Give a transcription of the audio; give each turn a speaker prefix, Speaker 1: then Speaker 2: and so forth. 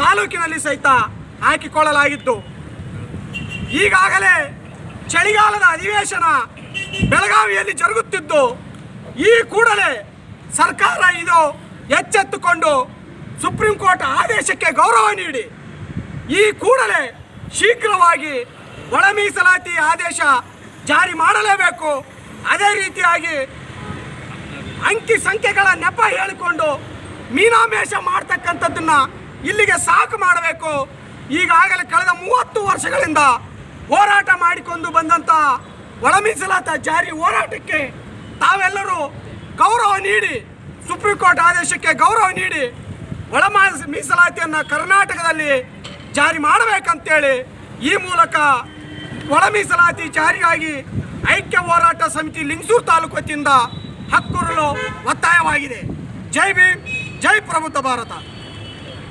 Speaker 1: ತಾಲೂಕಿನಲ್ಲಿ ಸಹಿತ ಹಾಕಿಕೊಳ್ಳಲಾಗಿತ್ತು. ಈಗಾಗಲೇ ಚಳಿಗಾಲದ ಅಧಿವೇಶನ ಬೆಳಗಾವಿಯಲ್ಲಿ ಜರುಗುತ್ತಿದ್ದು, ಈ ಕೂಡಲೇ ಸರ್ಕಾರ ಇದು ಎಚ್ಚೆತ್ತುಕೊಂಡು ಸುಪ್ರೀಂ ಕೋರ್ಟ್ ಆದೇಶಕ್ಕೆ ಗೌರವ ನೀಡಿ, ಈ ಕೂಡಲೇ ಶೀಘ್ರವಾಗಿ ಒಳ ಮೀಸಲಾತಿ ಆದೇಶ ಜಾರಿ ಮಾಡಲೇಬೇಕು. ಅದೇ ರೀತಿಯಾಗಿ ಅಂಕಿ ಸಂಖ್ಯೆಗಳ ನೆಪ ಹೇಳಿಕೊಂಡು ಮೀನಾಮೇಷ ಮಾಡ್ತಕ್ಕಂಥದ್ದನ್ನ ಇಲ್ಲಿಗೆ ಸಾಕು ಮಾಡಬೇಕು. ಈಗಾಗಲೇ ಕಳೆದ ಮೂವತ್ತು ವರ್ಷಗಳಿಂದ ಹೋರಾಟ ಮಾಡಿಕೊಂಡು ಬಂದಂಥ ಒಳ ಮೀಸಲಾತ ಜಾರಿ ಹೋರಾಟಕ್ಕೆ ತಾವೆಲ್ಲರೂ ಗೌರವ ನೀಡಿ, ಸುಪ್ರೀಂ ಕೋರ್ಟ್ ಆದೇಶಕ್ಕೆ ಗೌರವ ನೀಡಿ ಒಳ ಮೀಸಲಾತಿಯನ್ನು ಕರ್ನಾಟಕದಲ್ಲಿ ಜಾರಿ ಮಾಡಬೇಕಂತೇಳಿ ಈ ಮೂಲಕ ಒಳ ಮೀಸಲಾತಿ ಜಾರಿಗಾಗಿ ಐಕ್ಯ ಹೋರಾಟ ಸಮಿತಿ ಲಿಂಗಸೂರು ತಾಲೂಕು ವತಿಯಿಂದ ಹಕ್ಕುರಲು ಒತ್ತಾಯವಾಗಿದೆ. ಜೈ ಭೀಮ್, ಜೈ ಪ್ರಬುದ್ಧ ಭಾರತ.